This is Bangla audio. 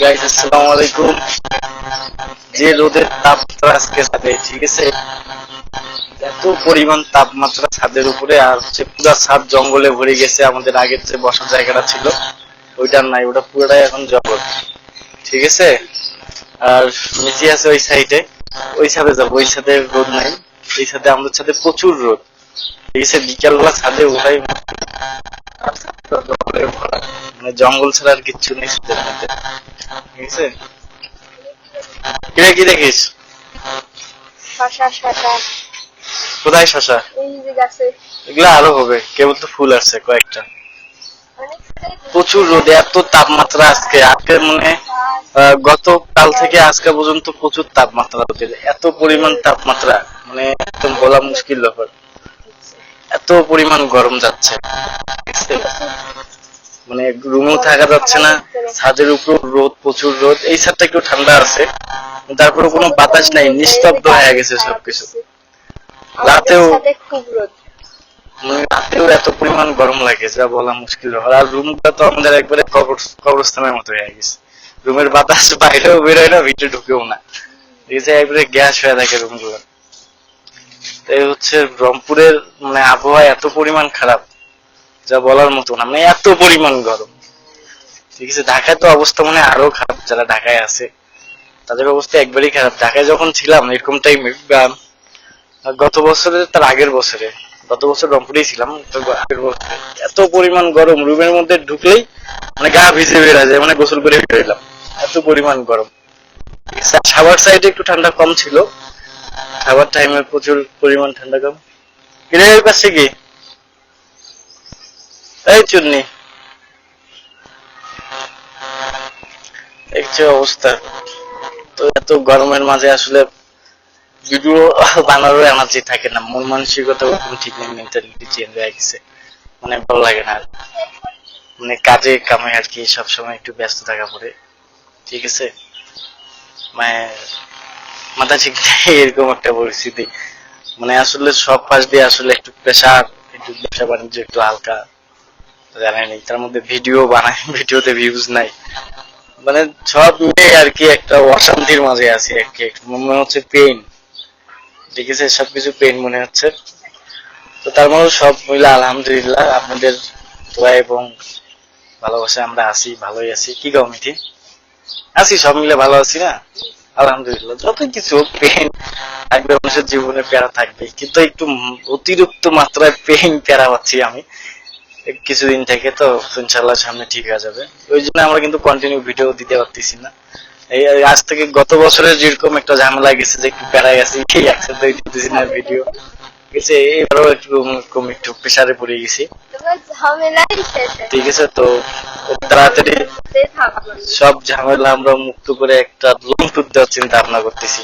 গাইস আসসালামু আলাইকুম যে রোদের তাপমাত্রা আজকে ছাদে, ঠিক আছে? এত পরিমাণ তাপমাত্রা ছাদের উপরে, আর হচ্ছে পুরো ছাদ জঙ্গলে ভরে গেছে, আমাদের আগের যে বসার জায়গাটা ছিল, ওইটার নাই, ওটা পুরোটাই এখন জঙ্গল, ঠিক আছে? আর নিচে আছে ওই সাইডে ওই সাইডে যাব, ওই সাইডে রোদ নাই, এই সাইডে আমাদের ছাদে প্রচুর রোদ, ঠিক আছে? বিকালবেলা ছাদে ওঠাই আর ভরা। মানে জঙ্গল ছাড়া আর কিচ্ছু নেই ঠিক আছে? কিরে কি দেখিস? শশা শশা। কোথায় শশা? এই যে গাছে। এগুলো আরও হবে। কেবল তো ফুল আসছে কয়েকটা। প্রচুর রোদে এত তাপমাত্রা আজকে। আজকে মানে গতকাল থেকে আজকে পর্যন্ত প্রচুর তাপমাত্রা রোদের। এত পরিমাণ তাপমাত্রা। মানে একদম বলা মুশকিল ব্যাপার। এত পরিমাণ গরম যাচ্ছে। ঠিক আছে? মানে রুমেও থাকা যাচ্ছে না ছাদের উপর রোদ প্রচুর রোদ এই ছাদটা একটু ঠান্ডা আছে তারপরে কোনো বাতাস নাই নিস্তব্ধ হয়ে গেছে সবকিছু। রাতেও মানে রাতেও এত পরিমাণ গরম লাগে যা বলা মুশকিল। আর রুমটা তো আমাদের একবারে কবর কবরস্থানের মতো হয়ে গেছে। রুমের বাতাস বাইরেও বেরোয় না ভিতরে ঢুকেও না। এই যে একবারে গ্যাস হয়ে থাকে রুমগুলো এই হচ্ছে রংপুরের মানে আবহাওয়া এত পরিমাণ খারাপ। যা বলার মতো না মানে এত পরিমাণ গরম। ঠিক আছে, ঢাকায় তো অবস্থা মানে আরও খারাপ। যারা ঢাকায় আছে, তাদের অবস্থা একবারই খারাপ। ঢাকায় যখন ছিলাম, এরকম টাইমে গত বছরে তার আগের বছরে, গত বছর রংপুরেই ছিলাম এত পরিমাণ গরম, রুমের মধ্যে ঢুকলেই মানে গা ভিজে বেরা যায় মানে গোসল করে বেরোলাম এত পরিমাণ গরম। সাবার সাইডে একটু ঠান্ডা কম ছিল। খাবার টাইমে প্রচুর পরিমাণ ঠান্ডা কম কিনে ওই পাশে কি এই চুন্নি। দেখছি অবস্থা। তো এত গরমের মাঝে আসলে ভিডিও বানানোর এনার্জি থাকে না। মন মানসিকতা ঠিক নেই মেন্টালিটি চেঞ্জ হয়ে গেছে। মানে ভালো লাগে না। মানে কাজে কামে আর কি সবসময় একটু ব্যস্ত থাকা পড়ে। ঠিক আছে? মানে মাথা ঠিক এরকম একটা পরিস্থিতি। মানে আসলে সব পাশ দিয়ে আসলে একটু প্রেশার একটু ব্যবসা বাণিজ্য একটু হালকা। জানেনি তার মধ্যে ভিডিও বানাই ভিডিওতে ভিউজ নাই। মানে সব মিলে আর কি একটা অশান্তির মাঝে আছি আর কি। মনে হচ্ছে সবকিছু মনে হচ্ছে। তো তার মধ্যে সব মিলে আলহামদুলিল্লাহ, আপনাদের দোয়া এবং ভালোবাসা আমরা আছি, ভালোই আছি। কি গাও মিঠি? আছি, সব মিলে ভালো আছি না? আলহামদুলিল্লাহ যত কিছু পেন থাকবে, মানুষের জীবনে প্যারা থাকবে কিন্তু একটু অতিরিক্ত মাত্রায় পেন প্যারা পাচ্ছি আমি। কিছুদিন থেকে তো ইনশাল্লাহ সামনে ঠিক হয়ে যাবে। ওই জন্য আমরা কিন্তু কন্টিনিউ ভিডিও দিতে পারতেছি না। এই আজ থেকে গত বছরে যেরকম একটা ঝামেলা গেছে যে একটু আছি এই একসাথে দিতেছি না ভিডিও গেছে একটু গেছি। ঠিক আছে, তো তাড়াতাড়ি সব ঝামেলা আমরা মুক্ত করে একটা লং ট্যুর দেওয়ার চিন্তা ভাবনা করতেছি।